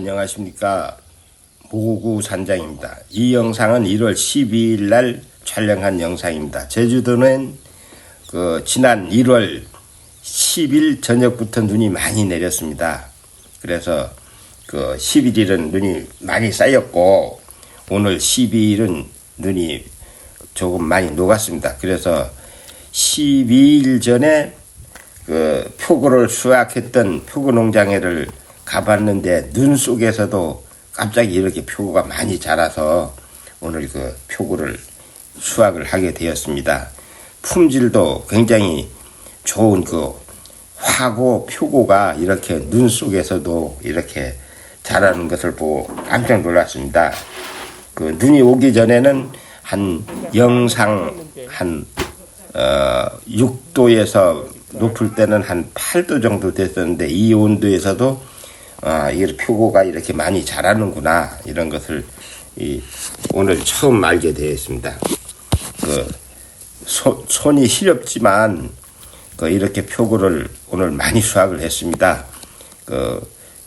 안녕하십니까 모구 산장입니다. 이 영상은 1월 12일 날 촬영한 영상입니다. 제주도는 그 지난 1월 10일 저녁부터 눈이 많이 내렸습니다. 그래서 그 11일은 눈이 많이 쌓였고 오늘 12일은 눈이 조금 많이 녹았습니다. 그래서 12일 전에 그 표고를 수확했던 표고 농장에를 가봤는데 눈 속에서도 갑자기 이렇게 표고가 많이 자라서 오늘 그 표고를 수확을 하게 되었습니다. 품질도 굉장히 좋은 그 화고 표고가 이렇게 눈 속에서도 이렇게 자라는 것을 보고 깜짝 놀랐습니다. 그 눈이 오기 전에는 한 영상 한 어, 6도에서 높을 때는 한 8도 정도 됐었는데 이 온도에서도 아, 이 표고가 이렇게 많이 자라는구나 이런 것을 이, 오늘 처음 알게 되었습니다. 그 소, 손이 시렵지만 그 이렇게 표고를 오늘 많이 수확을 했습니다. 그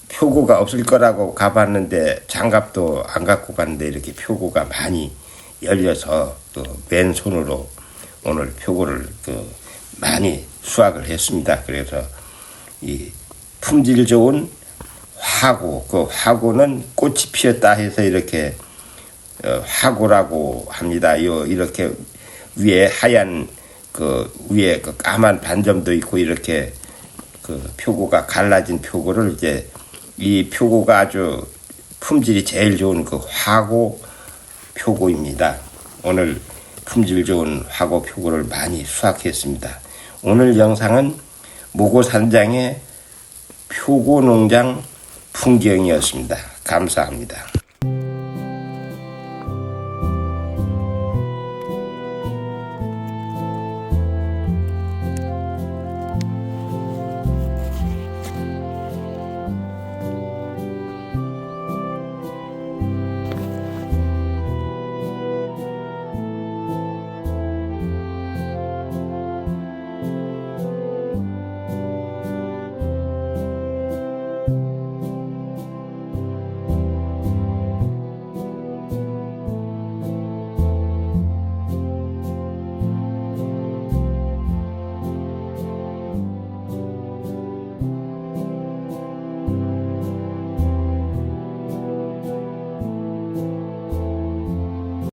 표고가 없을 거라고 가봤는데 장갑도 안 갖고 갔는데 이렇게 표고가 많이 열려서 그 맨손으로 오늘 표고를 그 많이 수확을 했습니다. 그래서 이 품질 좋은 화고 그 화고는 꽃이 피었다 해서 이렇게 어, 화고라고 합니다. 요 이렇게 위에 하얀 그 위에 그 까만 반점도 있고 이렇게 그 표고가 갈라진 표고를 이제 이 표고가 아주 품질이 제일 좋은 그 화고 표고입니다. 오늘 품질 좋은 화고 표고를 많이 수확했습니다. 오늘 영상은 모고산장의 표고 농장 풍경이었습니다. 감사합니다.